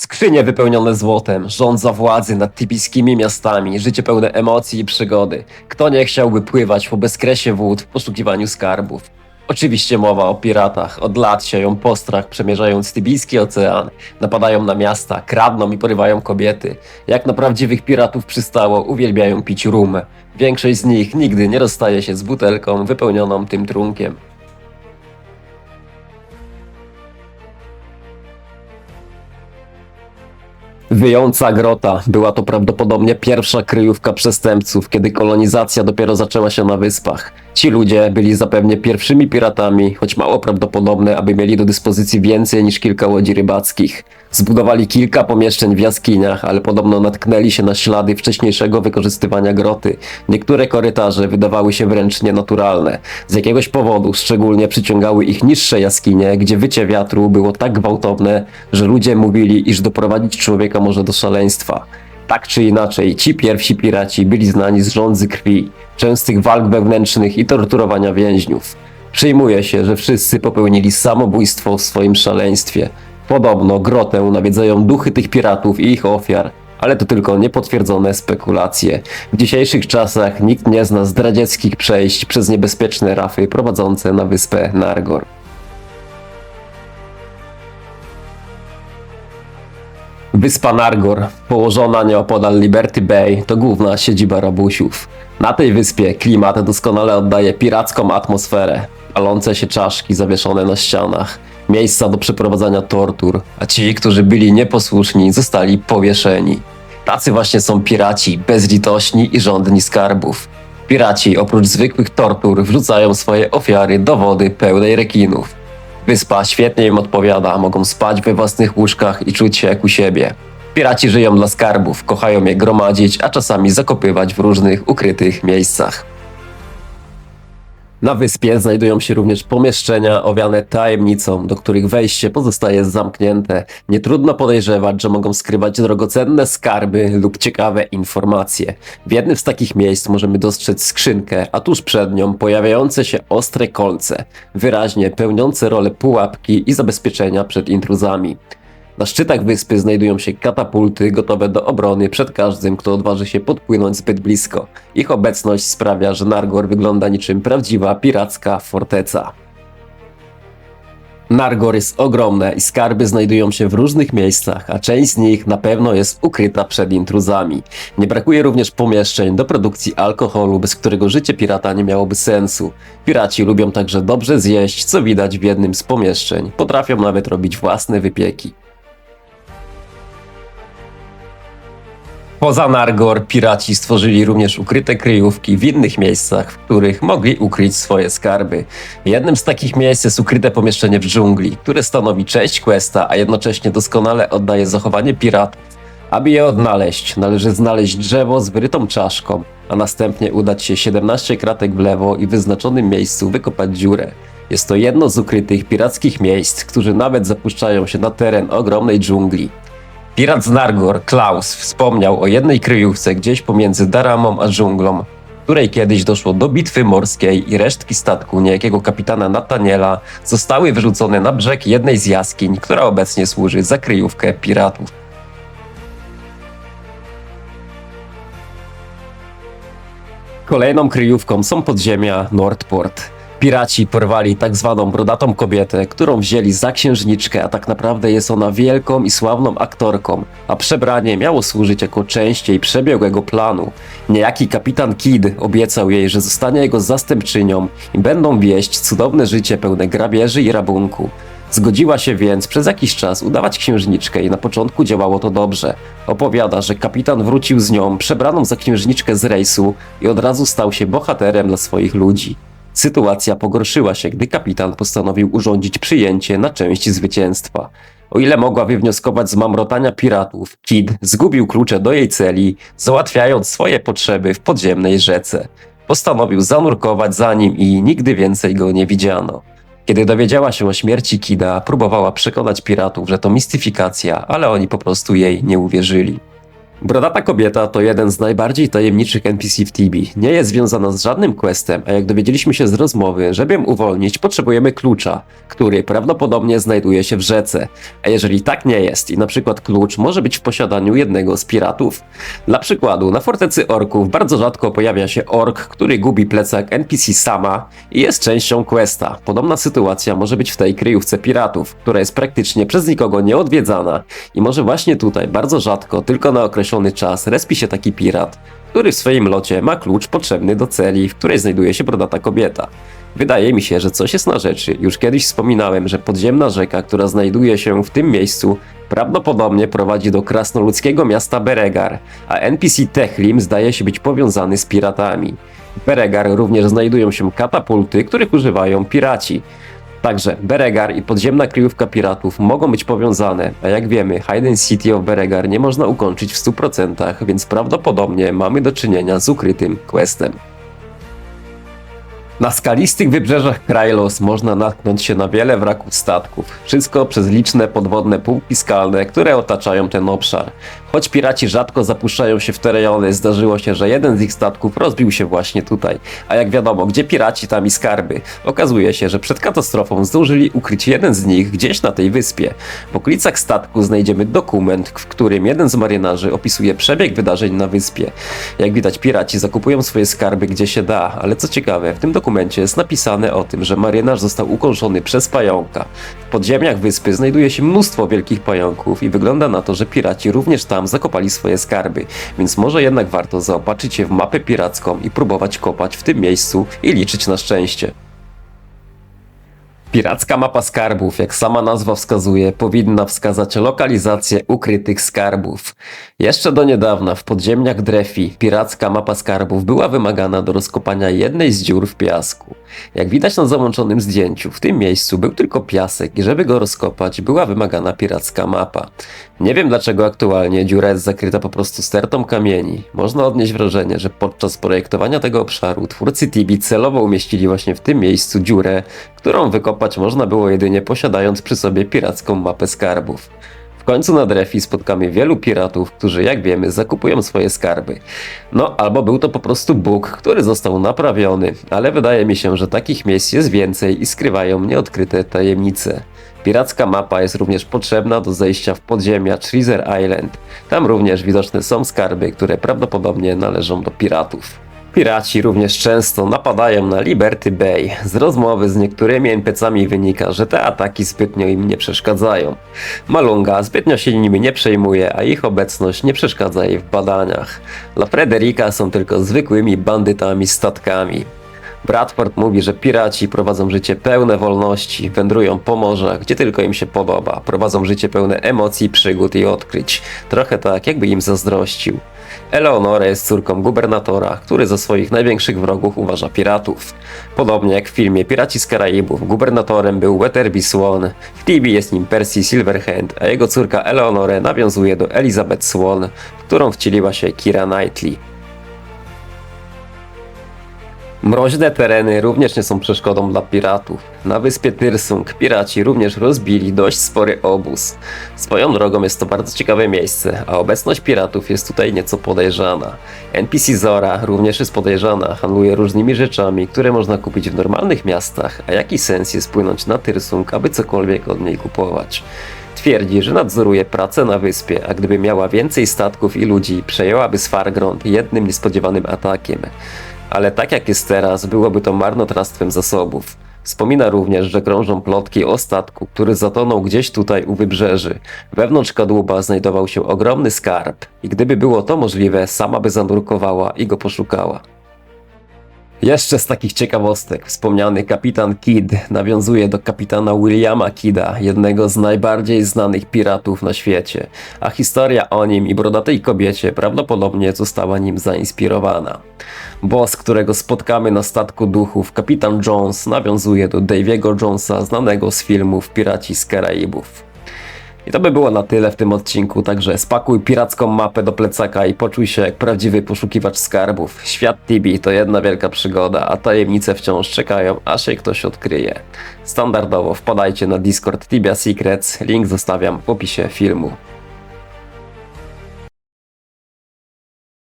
Skrzynie wypełnione złotem, rządza władzy nad tybijskimi miastami, życie pełne emocji i przygody. Kto nie chciałby pływać po bezkresie wód w poszukiwaniu skarbów? Oczywiście mowa o piratach. Od lat sieją postrach, przemierzając tybijski ocean. Napadają na miasta, kradną i porywają kobiety. Jak na prawdziwych piratów przystało, uwielbiają pić rum. Większość z nich nigdy nie rozstaje się z butelką wypełnioną tym trunkiem. Wyjąca grota była to prawdopodobnie pierwsza kryjówka przestępców, kiedy kolonizacja dopiero zaczęła się na wyspach. Ci ludzie byli zapewne pierwszymi piratami, choć mało prawdopodobne, aby mieli do dyspozycji więcej niż kilka łodzi rybackich. Zbudowali kilka pomieszczeń w jaskiniach, ale podobno natknęli się na ślady wcześniejszego wykorzystywania groty. Niektóre korytarze wydawały się wręcz nienaturalne. Z jakiegoś powodu szczególnie przyciągały ich niższe jaskinie, gdzie wycie wiatru było tak gwałtowne, że ludzie mówili, iż doprowadzić człowieka może do szaleństwa. Tak czy inaczej, ci pierwsi piraci byli znani z rządzy krwi, częstych walk wewnętrznych i torturowania więźniów. Przyjmuje się, że wszyscy popełnili samobójstwo w swoim szaleństwie. Podobno grotę nawiedzają duchy tych piratów i ich ofiar, ale to tylko niepotwierdzone spekulacje. W dzisiejszych czasach nikt nie zna zdradzieckich przejść przez niebezpieczne rafy prowadzące na wyspę Nargor. Wyspa Nargor, położona nieopodal Liberty Bay, to główna siedziba rabusiów. Na tej wyspie klimat doskonale oddaje piracką atmosferę. Palące się czaszki zawieszone na ścianach, miejsca do przeprowadzania tortur, a ci, którzy byli nieposłuszni, zostali powieszeni. Tacy właśnie są piraci, bezlitośni i żądni skarbów. Piraci oprócz zwykłych tortur wrzucają swoje ofiary do wody pełnej rekinów. Wyspa świetnie im odpowiada, mogą spać we własnych łóżkach i czuć się jak u siebie. Piraci żyją dla skarbów, kochają je gromadzić, a czasami zakopywać w różnych ukrytych miejscach. Na wyspie znajdują się również pomieszczenia owiane tajemnicą, do których wejście pozostaje zamknięte. Nie trudno podejrzewać, że mogą skrywać drogocenne skarby lub ciekawe informacje. W jednym z takich miejsc możemy dostrzec skrzynkę, a tuż przed nią pojawiające się ostre kolce, wyraźnie pełniące rolę pułapki i zabezpieczenia przed intruzami. Na szczytach wyspy znajdują się katapulty gotowe do obrony przed każdym, kto odważy się podpłynąć zbyt blisko. Ich obecność sprawia, że Nargor wygląda niczym prawdziwa piracka forteca. Nargor jest ogromne i skarby znajdują się w różnych miejscach, a część z nich na pewno jest ukryta przed intruzami. Nie brakuje również pomieszczeń do produkcji alkoholu, bez którego życie pirata nie miałoby sensu. Piraci lubią także dobrze zjeść, co widać w jednym z pomieszczeń. Potrafią nawet robić własne wypieki. Poza Nargor piraci stworzyli również ukryte kryjówki w innych miejscach, w których mogli ukryć swoje skarby. Jednym z takich miejsc jest ukryte pomieszczenie w dżungli, które stanowi część questa, a jednocześnie doskonale oddaje zachowanie piratów. Aby je odnaleźć, należy znaleźć drzewo z wyrytą czaszką, a następnie udać się 17 kratek w lewo i w wyznaczonym miejscu wykopać dziurę. Jest to jedno z ukrytych pirackich miejsc, którzy nawet zapuszczają się na teren ogromnej dżungli. Pirat z Nargor, Klaus, wspomniał o jednej kryjówce gdzieś pomiędzy Daramą a dżunglą, w której kiedyś doszło do bitwy morskiej i resztki statku niejakiego kapitana Nataniela zostały wyrzucone na brzeg jednej z jaskiń, która obecnie służy za kryjówkę piratów. Kolejną kryjówką są podziemia Nordport. Piraci porwali tak zwaną brodatą kobietę, którą wzięli za księżniczkę, a tak naprawdę jest ona wielką i sławną aktorką, a przebranie miało służyć jako część jej przebiegłego planu. Niejaki kapitan Kidd obiecał jej, że zostanie jego zastępczynią i będą wieść cudowne życie pełne grabieży i rabunku. Zgodziła się więc przez jakiś czas udawać księżniczkę i na początku działało to dobrze. Opowiada, że kapitan wrócił z nią przebraną za księżniczkę z rejsu i od razu stał się bohaterem dla swoich ludzi. Sytuacja pogorszyła się, gdy kapitan postanowił urządzić przyjęcie na część zwycięstwa. O ile mogła wywnioskować z mamrotania piratów, Kid zgubił klucze do jej celi, załatwiając swoje potrzeby w podziemnej rzece. Postanowił zanurkować za nim i nigdy więcej go nie widziano. Kiedy dowiedziała się o śmierci Kida, próbowała przekonać piratów, że to mistyfikacja, ale oni po prostu jej nie uwierzyli. Brodata kobieta to jeden z najbardziej tajemniczych NPC w Tibi. Nie jest związana z żadnym questem, a jak dowiedzieliśmy się z rozmowy, żeby ją uwolnić, potrzebujemy klucza, który prawdopodobnie znajduje się w rzece. A jeżeli tak nie jest i na przykład klucz może być w posiadaniu jednego z piratów? Dla przykładu, na fortecy orków bardzo rzadko pojawia się ork, który gubi plecak NPC sama i jest częścią questa. Podobna sytuacja może być w tej kryjówce piratów, która jest praktycznie przez nikogo nieodwiedzana i może właśnie tutaj bardzo rzadko, tylko na określony czas respi się taki pirat, który w swoim locie ma klucz potrzebny do celi, w której znajduje się brodata kobieta. Wydaje mi się, że coś jest na rzeczy. Już kiedyś wspominałem, że podziemna rzeka, która znajduje się w tym miejscu, prawdopodobnie prowadzi do krasnoludzkiego miasta Beregar, a NPC Techlim zdaje się być powiązany z piratami. W Beregar również znajdują się katapulty, których używają piraci. Także Beregar i podziemna kryjówka piratów mogą być powiązane, a jak wiemy, Hidden City of Beregar nie można ukończyć w 100%, więc prawdopodobnie mamy do czynienia z ukrytym questem. Na skalistych wybrzeżach Krylos można natknąć się na wiele wraków statków. Wszystko przez liczne podwodne półki skalne, które otaczają ten obszar. Choć piraci rzadko zapuszczają się w te rejony, zdarzyło się, że jeden z ich statków rozbił się właśnie tutaj. A jak wiadomo, gdzie piraci, tam i skarby. Okazuje się, że przed katastrofą zdążyli ukryć jeden z nich gdzieś na tej wyspie. W okolicach statku znajdziemy dokument, w którym jeden z marynarzy opisuje przebieg wydarzeń na wyspie. Jak widać, piraci zakupują swoje skarby gdzie się da, ale co ciekawe, w tym dokumencie jest napisane o tym, że marynarz został ukończony przez pająka. Podziemiach wyspy znajduje się mnóstwo wielkich pająków i wygląda na to, że piraci również tam zakopali swoje skarby, więc może jednak warto zaopatrzyć się w mapę piracką i próbować kopać w tym miejscu i liczyć na szczęście. Piracka mapa skarbów, jak sama nazwa wskazuje, powinna wskazać lokalizację ukrytych skarbów. Jeszcze do niedawna w podziemniach Drefi piracka mapa skarbów była wymagana do rozkopania jednej z dziur w piasku. Jak widać na załączonym zdjęciu, w tym miejscu był tylko piasek i żeby go rozkopać była wymagana piracka mapa. Nie wiem dlaczego aktualnie dziura jest zakryta po prostu stertą kamieni. Można odnieść wrażenie, że podczas projektowania tego obszaru twórcy Tibi celowo umieścili właśnie w tym miejscu dziurę, którą wykopać można było jedynie posiadając przy sobie piracką mapę skarbów. W końcu na Drefi spotkamy wielu piratów, którzy jak wiemy zakupują swoje skarby. No albo był to po prostu bóg, który został naprawiony, ale wydaje mi się, że takich miejsc jest więcej i skrywają nieodkryte tajemnice. Piracka mapa jest również potrzebna do zejścia w podziemia Treasure Island. Tam również widoczne są skarby, które prawdopodobnie należą do piratów. Piraci również często napadają na Liberty Bay. Z rozmowy z niektórymi NPC-ami wynika, że te ataki zbytnio im nie przeszkadzają. Malunga zbytnio się nimi nie przejmuje, a ich obecność nie przeszkadza jej w badaniach. Dla Frederika są tylko zwykłymi bandytami statkami. Bradford mówi, że piraci prowadzą życie pełne wolności, wędrują po morzach, gdzie tylko im się podoba, prowadzą życie pełne emocji, przygód i odkryć. Trochę tak, jakby im zazdrościł. Eleonora jest córką gubernatora, który za swoich największych wrogów uważa piratów. Podobnie jak w filmie Piraci z Karaibów, gubernatorem był Weatherby Swan, w TV jest nim Percy Silverhand, a jego córka Eleonore nawiązuje do Elizabeth Swan, w którą wcieliła się Kira Knightley. Mroźne tereny również nie są przeszkodą dla piratów. Na wyspie Tyrsung piraci również rozbili dość spory obóz. Swoją drogą jest to bardzo ciekawe miejsce, a obecność piratów jest tutaj nieco podejrzana. NPC Zora również jest podejrzana, handluje różnymi rzeczami, które można kupić w normalnych miastach, a jaki sens jest płynąć na Tyrsung, aby cokolwiek od niej kupować. Twierdzi, że nadzoruje pracę na wyspie, a gdyby miała więcej statków i ludzi, przejęłaby Svargrond jednym niespodziewanym atakiem ale tak jak jest teraz, byłoby to marnotrawstwem zasobów. Wspomina również, że krążą plotki o statku, który zatonął gdzieś tutaj u wybrzeży. Wewnątrz kadłuba znajdował się ogromny skarb i gdyby było to możliwe, sama by zanurkowała i go poszukała. Jeszcze z takich ciekawostek, wspomniany kapitan Kidd nawiązuje do kapitana Williama Kidda, jednego z najbardziej znanych piratów na świecie, a historia o nim i brodatej kobiecie prawdopodobnie została nim zainspirowana. Boss, którego spotkamy na statku duchów, kapitan Jones, nawiązuje do Daviego Jonesa, znanego z filmów Piraci z Karaibów. I to by było na tyle w tym odcinku, także spakuj piracką mapę do plecaka i poczuj się jak prawdziwy poszukiwacz skarbów. Świat Tibi to jedna wielka przygoda, a tajemnice wciąż czekają, aż je ktoś odkryje. Standardowo wpadajcie na Discord Tibia Secrets, link zostawiam w opisie filmu.